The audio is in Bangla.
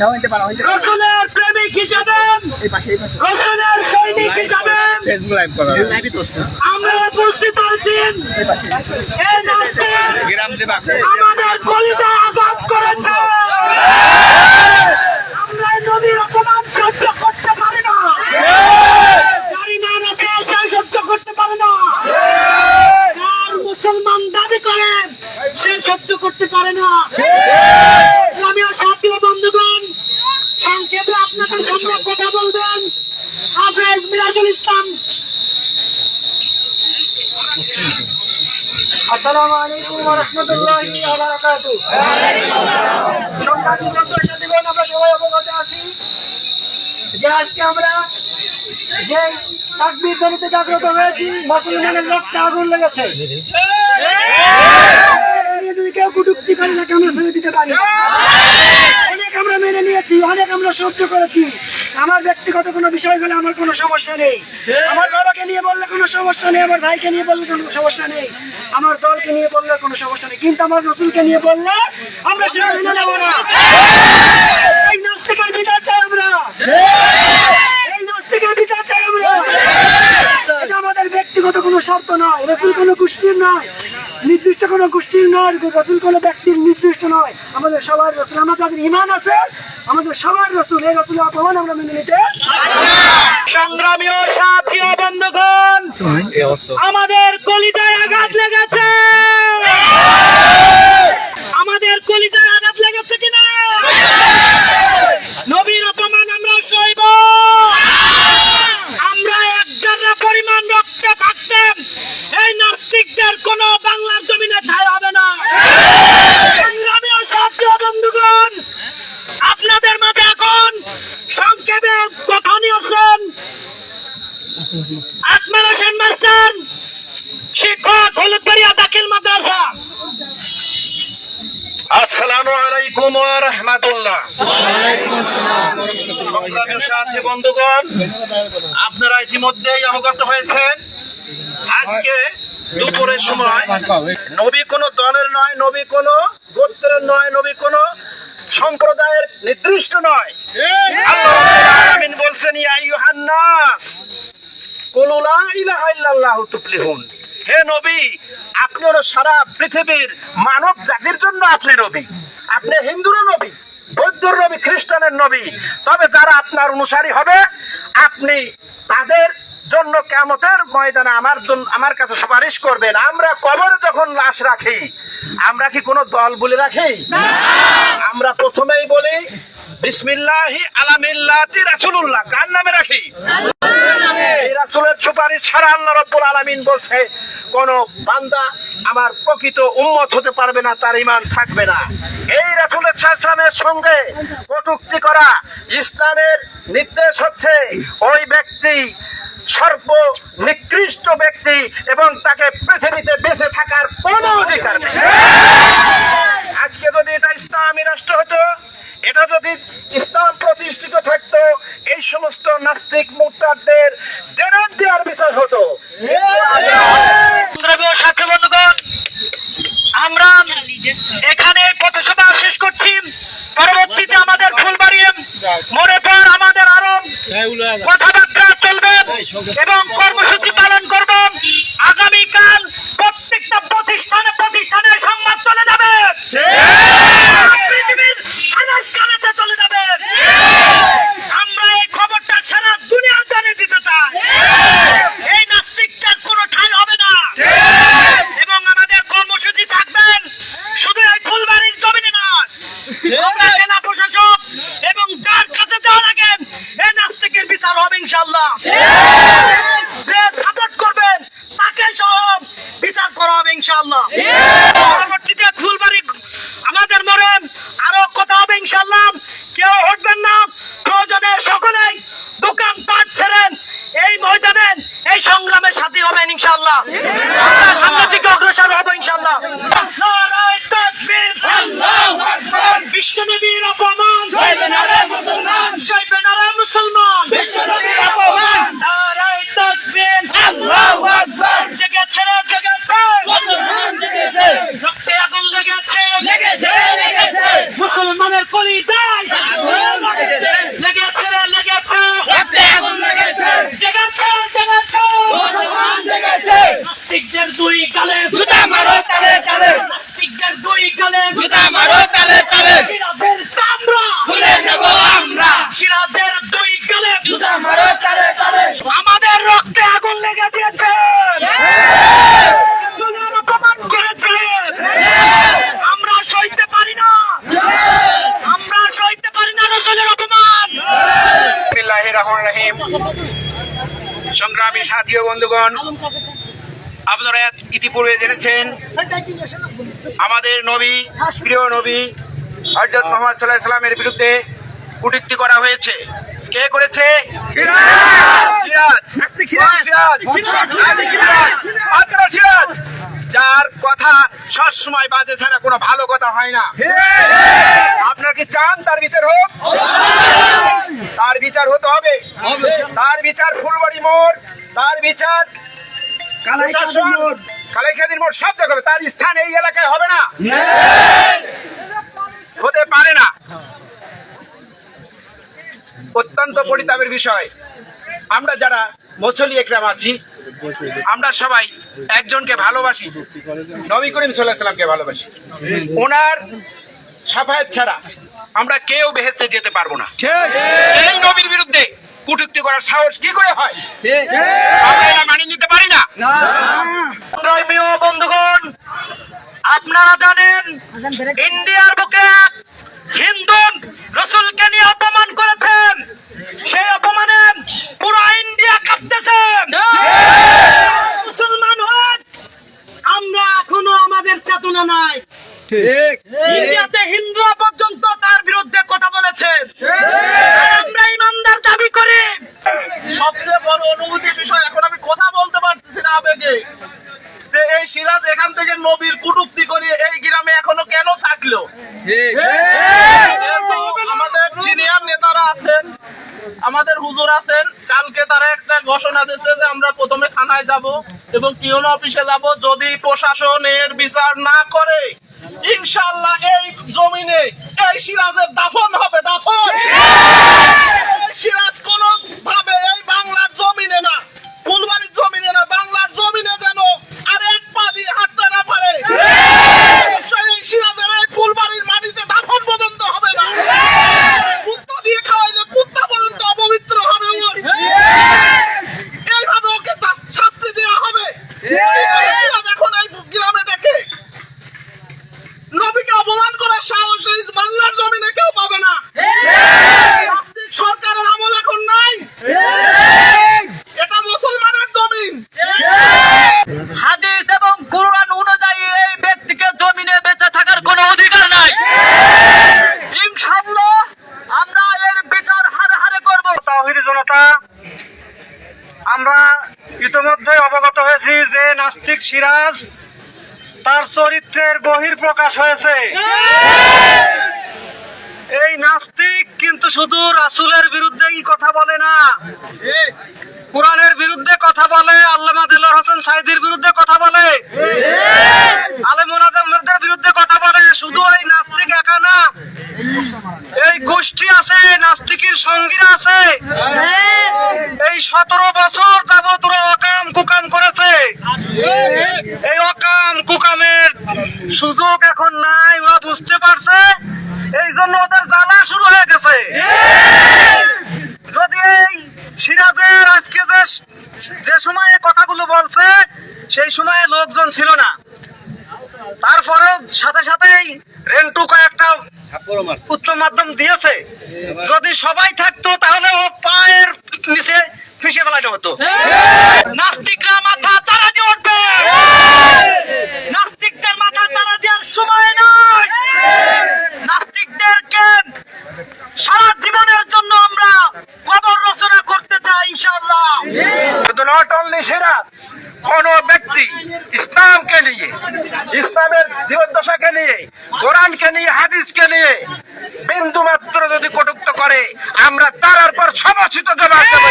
যাও হইতে পারো হইতে রসুলের প্রেমিক হিসাবে এই পাশে এই পাশে। রসুলের সৈনিক হিসাবে ফেসবুক লাইভ করা। লাইভই তো আমরা উপস্থিত আছেন এই পাশে। এই গ্রাম আমাদের কলিজা আঘাত করেছে আমরা এই নবীর অপমান সহ্য করতে পারি না যারি মান আছে সে সহ্য করতে পারে না যার মুসলমান দাবি করেন সে সহ্য করতে পারে না আমি সাথী ও বন্ধুগণ সংক্ষেপে আপনাদের সামনে কথা বলবেন। হাফেজ মিরাজুল ইসলাম। আসসালামু আলাইকুম আমরা সবাই অবগত আছি যে আজকে আমরা যে জাগ্রত হয়েছি মুসলমানের রক্তে আগুন লেগেছে। যদি কেউ কুটুক্তি করে না আমরা ছেড়ে দিতে পারি। অনেক আমরা মেনে নিয়েছি, অনেক আমরা সহ্য করেছি। আমার ব্যক্তিগত কোনো বিষয় হলে আমার কোনো সমস্যা নেই। আমার বাবাকে নিয়ে বললে কোনো সমস্যা নেই, আমার ভাইকে নিয়ে বললে কোনো সমস্যা নেই। আমার দলকে নিয়ে বললে কোনো সমস্যা নেই। কিন্তু আমার রসুলকে নিয়ে বললে আমরা সেটা মেনে নেব না। আমরা এই নাস্তিকের বিচার চাই আমরা এটা আমাদের ব্যক্তিগত কোনো স্বার্থ নয় রসুল কোনো গোষ্ঠীর নয় নির্দিষ্ট কোনো গোষ্ঠীর নয় রসুল কোনো ব্যক্তির নির্দিষ্ট নয়। আমাদের সবার রসুল আমাদের যাদের ইমান আছে আমাদের সবার রসুল এই রসুল অপমান আমরা মেনে নিতে সংগ্রামী ও সাথী ও বন্ধুগণ আমাদের কলিতায় আঘাত লেগেছে আমাদের কলিতায় আঘাত লেগেছে কিনা নবীর অপমান আমরা সইব আমরা এক জায়গা পরিমাণ রক্ত থাকতেন এই নাস্তিকদের কোন বাংলার জমিনে ঠাই হবে না সংগ্রামী ও সাথী ও বন্ধুগণ আপনাদের মাঝে এখন সংক্ষেপে কথা নিয়েছেন আত্মার হোসেন মাস্টার শিক্ষক, হলুদবাড়িয়া দাখিল মাদ্রাসা। আসসালামু আলাইকুম ওয়া রাহমাতুল্লাহ। সাথী, বন্ধুগণ, আপনারা ইতিমধ্যেই অবগত হয়েছেন, আজকে দুপুরের সময় নবী কোন দলের নয়, নবী কোন গোত্রের নয়, নবী কোন সম্প্রদায়ের নির্দিষ্ট নয়। বলছেন, ইয়া আইয়ুহান নাস। কুলু ইলাহা ইল্লাল্লাহু তুফলিহুন। হে নবী আপনি হলো সারা পৃথিবীর মানব জাতির জন্য আপনি নবী। আপনি হিন্দুরও নবী বৌদ্ধর নবী খ্রিস্টানের নবী। তবে যারা আপনার অনুসারী হবে আপনি তাদের জন্য কেমতের ময়দানে আমার আমার কাছে সুপারিশ করবেন। আমরা কবরে যখন লাশ রাখি আমরা কি কোনো দল বলে রাখি? আমরা প্রথমেই বলি বিসমিল্লাহি আলামিল্লাহি রাসূলুল্লাহ। কার নামে রাখি? রাসূলের সুপারিশ ছাড়া আল্লাহ রাব্বুল আলামিন বলছে, কোন বান্দা আমার প্রকৃত উম্মত হতে পারবে না, তার ইমান থাকবে না। এই রাসূলের সাল্লামের সঙ্গে কটূক্তি করা ইসলামের নির্দেশ হচ্ছে, ওই ব্যক্তি সর্ব নিকৃষ্ট ব্যক্তি এবং তাকে পৃথিবীতে বেঁচে থাকার কোনো অধিকার নেই। আজকে যদি এটা ইসলামী রাষ্ট্র হতো, এটা যদি ইসলাম প্রতিষ্ঠিত থাকতো এই সমস্ত নাস্তিক মুক্তারদের দেনার দেওয়ার বিচার হতো। আমরা এখানে পথসভা শেষ করছি। পরবর্তীতে আমাদের ফুলবাড়ি মোড়ে পর আমাদের আরও কথাবার্তা চলবে। এবং কর্মসূচি পালন করব আগামীকাল প্রত্যেকটা প্রতিষ্ঠানে প্রতিষ্ঠানে সংবাদ চলে যাবে পৃথিবীর আনাজকানাতে চলে যাবে আমরা এই খবরটা সারা দুনিয়া জানিয়ে দিতে চাই এই নাস্তিকটার কোনো ঠাই হবে না এবং আমাদের কর্মসূচি থাকবেন শুধু এই ফুলবাড়ির জমিনে নয় আমরা জেলা প্রশাসক এবং যার কাছে যাওয়া লাগে এই নাস্তিকের বিচার হবে ইনশাল্লাহ যে সাপোর্ট করবেন তাকে সহ বিচার করা হবে ইনশাল্লাহ পরবর্তীতে ফুলবাড়ি আমাদের মরে আরও কথা হবে ইনশাল্লাহ কেউ উঠবেন না প্রয়োজনে সকলেই দোকান পাট ছেড়েন এই ময়দানে এই সংগ্রামের সাথে হবেন ইনশাল্লাহ সামনের দিকে অগ্রসর হব ইনশাল্লাহ বিশ্বনবীর অপমান। ওই গালে জুতা মারো তালে তালে। সিরাজের আমরা। সিরাজের দুই গালে জুতা মারো তালে তালে। আমাদের রক্তে আগুন লেগে দিয়েছে সংগ্রামী সাথী বন্ধুগণ আপনারা ইতিপূর্বে জেনেছেন আমাদের নবী প্রিয় নবী হজরত মোহাম্মদ সাল্লাহ সাল্লামের বিরুদ্ধে কুটুক্তি করা হয়েছে। কে করেছে। যার কথা সবসময় বাজে ছাড়া কোনো ভালো কথা হয় না। আপনার কি চান তার বিচার হোক? তার বিচার হতে হবে। তার বিচার ফুলবাড়ি মোড়। তার বিচার কালাইখাদির মোড় সব জায়গায় হবে। তার স্থান এই এলাকায় হবে না। হতে পারে না। অত্যন্ত পরিতাপের বিষয়। আমরা যারা মছলি একরাম আছি আমরা সবাই একজনকে ভালোবাসি। নবী করিম ভালোবাসি। ওনার সাফায়াত ছাড়া আমরা কেউ বেহেস্তে যেতে পারব না। এই নবীর বিরুদ্ধে কুটুক্তি করার সাহস কি করে হয়? আমরা এটা মানিয়ে নিতে পারি না। বন্ধুগণ আপনারা জানেন ইন্ডিয়ার বুকে হিন্দু রসুলকে নিয়ে অপমান করেছেন সেই অপমানে পুরো ইন্ডিয়া কাঁপতেছে মুসলমান হয়ে আমরা এখনও আমাদের চেতনা নাই ইন্ডিয়াতে হিন্দুরা পর্যন্ত তার বিরুদ্ধে কথা বলেছে আর আমরা ইমানদার দাবি করি সবচেয়ে বড় অনুভূতির বিষয়। এখন আমি কথা বলতে পারতেছি না আবেগে। যে এই সিরাজ এখান থেকে নবীর কুটুক্তি করে এই গ্রামে এখনও কেন থাকল? আমাদের সিনিয়র নেতারা আছেন, আমাদের হুজুর আছেন। কালকে তারা একটা ঘোষণা দিয়েছে যে আমরা প্রথমে থানায় যাব এবং কিউন অফিসে যাব যদি প্রশাসন এর বিচার না করে। ইনশাল্লাহ এই জমিনে এই সিরাজের দাফন হবে, দাফন। সিরাজ কোন ভাবে এই বাংলার জমিনে না ফুলবাড়ির জমিনে না বাংলার জমিনে যেন আর এক পা দিয়ে হাঁটতে না পারে অবশ্যই এই সিরাজের এই ফুলবাড়ির মাটিতে দাফন পর্যন্ত হবে না কুত্তা দিয়ে খাওয়াইলে কুত্তা পর্যন্ত অপবিত্র হবে ওর এইভাবে ওকে শাস- শাস্তি দেওয়া হবে এই সিরাজ এখন এই গ্রামে দেখে নবীকে অপমান করার সাহস এই বাংলার জমিনে কেউ পাবে না নাস্তিক সরকারের আমল এখন নাই এটা মুসলমানের জমিন হাদিস এবং কোরআন অনুযায়ী এই ব্যক্তিকে জমিনে বেঁচে থাকার কোনো অধিকার নাই ইনশাআল্লাহ আমরা এর বিচার হারে হারে করব তাহির জনতা, আমরা ইতিমধ্যে অবগত হয়েছি যে নাস্তিক সিরাজ তার চরিত্রের বহির প্রকাশ হয়েছে। এই নাস্তিক কিন্তু শুধু রাসুলের বিরুদ্ধেই কথা বলে না, কোরআনের বিরুদ্ধে কথা বলে, আল্লামা দিলর হোসেন সাইদির বিরুদ্ধে কথা বলে আলেমুল আজমদের বিরুদ্ধে কথা বলে শুধু এই নাস্তিক একা না এই গোষ্ঠী আছে নাস্তিকের সঙ্গীরা আছে এই সতেরো বছর যাবত ওরা অকাম কুকাম করেছে এই অকাম কুকামের সুযোগ এখন নাই ওরা বুঝতে পারছে। এই জন্য ওদের জ্বালা শুরু হয়ে গেছে। যদি এই সিরাজের আজকে যে যে সময়ে কথাগুলো বলছে সেই সময়ে লোকজন ছিল না। তারপরেও সাথে সাথেই রেন্টু কয়েকটা উচ্চ মাধ্যম দিয়েছে। যদি সবাই থাকতো তাহলে ও পায়ের নিচে ফিসে ফেলাইতে হতো। নাস্তিকরা মাথা তারা দিয়ে উঠবে নাস্তিকদের মাথা তারা দেওয়ার সময় নয়। নাস্তিকদেরকে সারা জীবনের জন্য আমরা কবর রচনা করতে চাই, ইনশাআল্লাহ। নট অনলি সিরাজ কোন ব্যক্তি ইসলামকে নিয়ে, ইসলামের জীবদ্দশাকে নিয়ে, কোরআনকে নিয়ে, হাদিসকে নিয়ে বিন্দু মাত্র যদি কটুক্ত করে, আমরা তার পর সমচিত জবাব দেব।